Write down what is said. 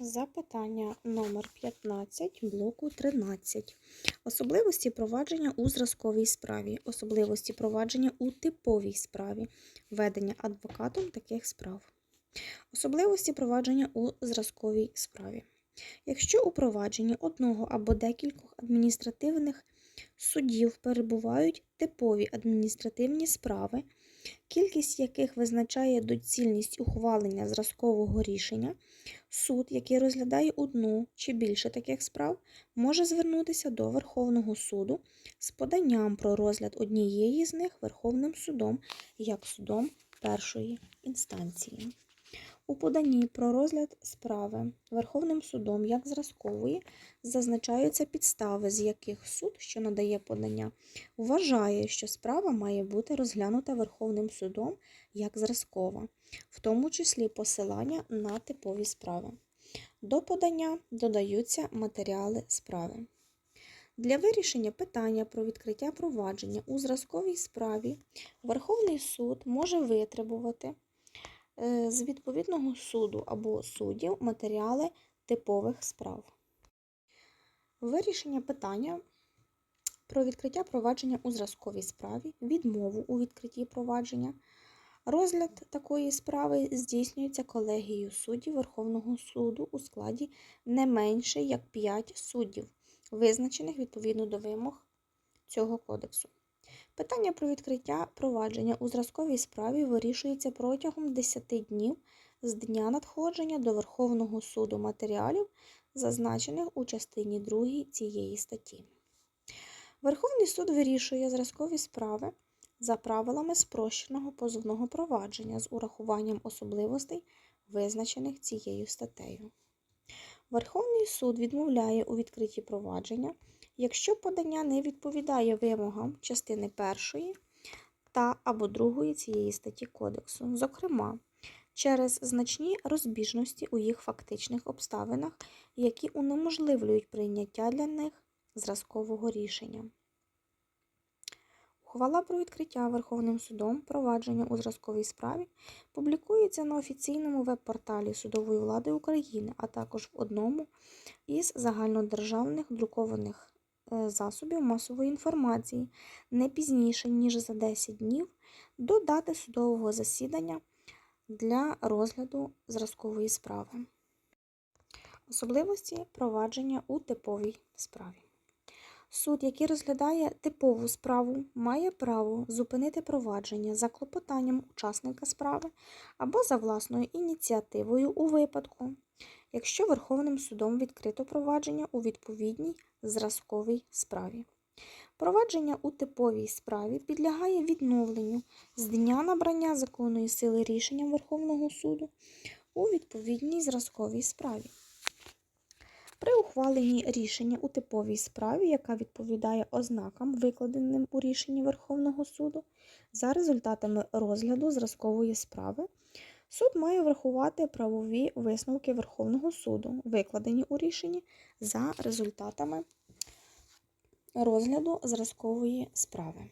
Запитання номер 15 блоку 13. Особливості провадження у зразковій справі. Особливості провадження у типовій справі. Ведення адвокатом таких справ. Особливості провадження у зразковій справі. Якщо у провадженні одного або декількох адміністративних судів перебувають типові адміністративні справи, кількість яких визначає доцільність ухвалення зразкового рішення, суд, який розглядає одну чи більше таких справ, може звернутися до Верховного суду з поданням про розгляд однієї з них Верховним судом як судом першої інстанції. У поданні про розгляд справи Верховним судом як зразкової зазначаються підстави, з яких суд, що надає подання, вважає, що справа має бути розглянута Верховним судом як зразкова, в тому числі посилання на типові справи. До подання додаються матеріали справи. Для вирішення питання про відкриття провадження у зразковій справі Верховний суд може витребувати з відповідного суду або суддів матеріали типових справ. Вирішення питання про відкриття провадження у зразковій справі, відмову у відкритті провадження. Розгляд такої справи здійснюється колегією суддів Верховного суду у складі не менше як 5 суддів, визначених відповідно до вимог цього кодексу. Питання про відкриття провадження у зразковій справі вирішується протягом 10 днів з дня надходження до Верховного суду матеріалів, зазначених у частині 2 цієї статті. Верховний суд вирішує зразкові справи за правилами спрощеного позовного провадження з урахуванням особливостей, визначених цією статтею. Верховний суд відмовляє у відкритті провадження, якщо подання не відповідає вимогам частини 1 та або 2 цієї статті Кодексу, зокрема, через значні розбіжності у їх фактичних обставинах, які унеможливлюють прийняття для них зразкового рішення. Ухвала про відкриття Верховним судом провадження у зразковій справі публікується на офіційному веб-порталі Судової влади України, а також в одному із загальнодержавних друкованих засобів масової інформації не пізніше, ніж за 10 днів до дати судового засідання для розгляду зразкової справи. Особливості провадження у типовій справі. Суд, який розглядає типову справу, має право зупинити провадження за клопотанням учасника справи або за власною ініціативою у випадку, якщо Верховним судом відкрито провадження у відповідній зразковій справі. Провадження у типовій справі підлягає відновленню з дня набрання законної сили рішення Верховного суду у відповідній зразковій справі. При ухваленні рішення у типовій справі, яка відповідає ознакам, викладеним у рішенні Верховного суду, за результатами розгляду зразкової справи, суд має врахувати правові висновки Верховного суду, викладені у рішенні за результатами розгляду зразкової справи.